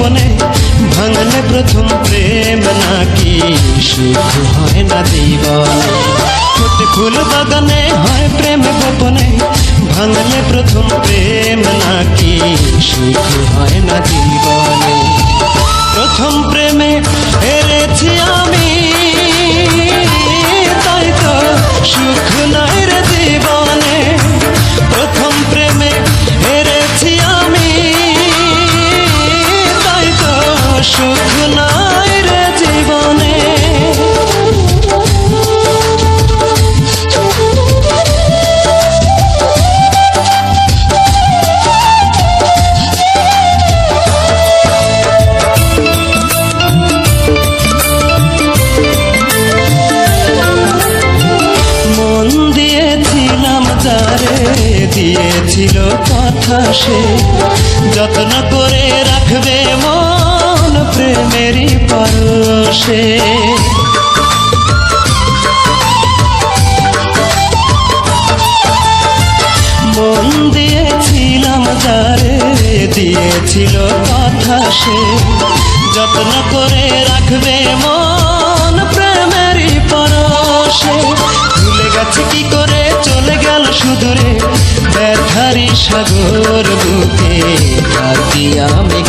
গোপনে ভাঙলে প্রথম প্রেম নাকি সুখ হয় না জীবনে ফুটে ফুল বাগানে হয় প্রেম গোপনে ভাঙলে প্রথম প্রেম নাকি সুখ হয় না জীবনে সুখ নাই জীবনে। মন দিয়েছিলাম তারে দিয়েছিল কথা সে। যত্ন করে রাখবে পরশে মন দিয়েছিলাম তারে দিয়েছিল কথা সে। যত্ন করে রাখবে মন প্রেমেরই পরশে। ভুলে গেছে কি করে চলে গেল সুদূরে। ব্যথারি সাগর বুকে আমি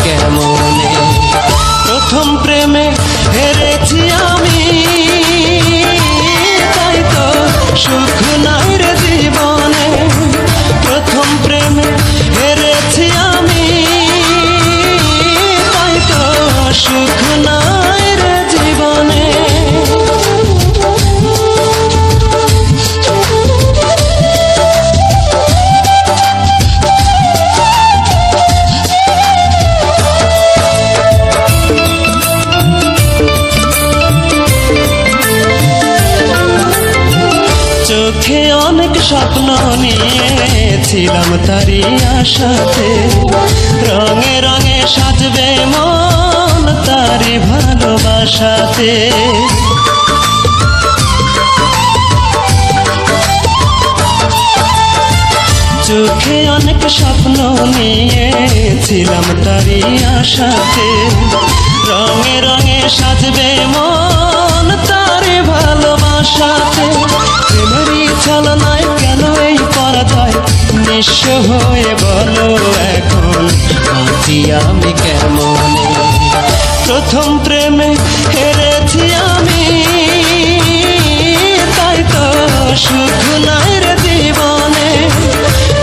অনেক স্বপ্ন নিয়েছিলাম তারি আশাতে। রঙে রঙে সাজবে মন তারি ভালোবাসাতে। চোখে অনেক স্বপ্ন নিয়েছিলাম তারি আশাতে। রঙে রঙে সাজবে মন নিঃস্ব হয়ে বলো এখন আছি আমি কেমনে? প্রথম প্রেমে হেরেছি আমি, তাই তো সুখ নাই রে জীবনে।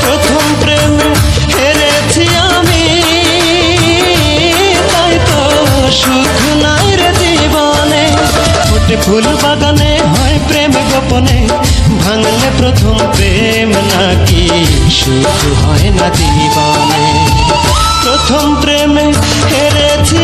প্রথম প্রেমে হেরেছি আমি, তাই তো সুখ নাই রে জীবনে। ফুল বাগানে হয় প্রেম গোপনে ভাঙলে প্রথম প্রেম নাকি শুধু হয় না দিবানে। প্রথম প্রেমে হেরেছি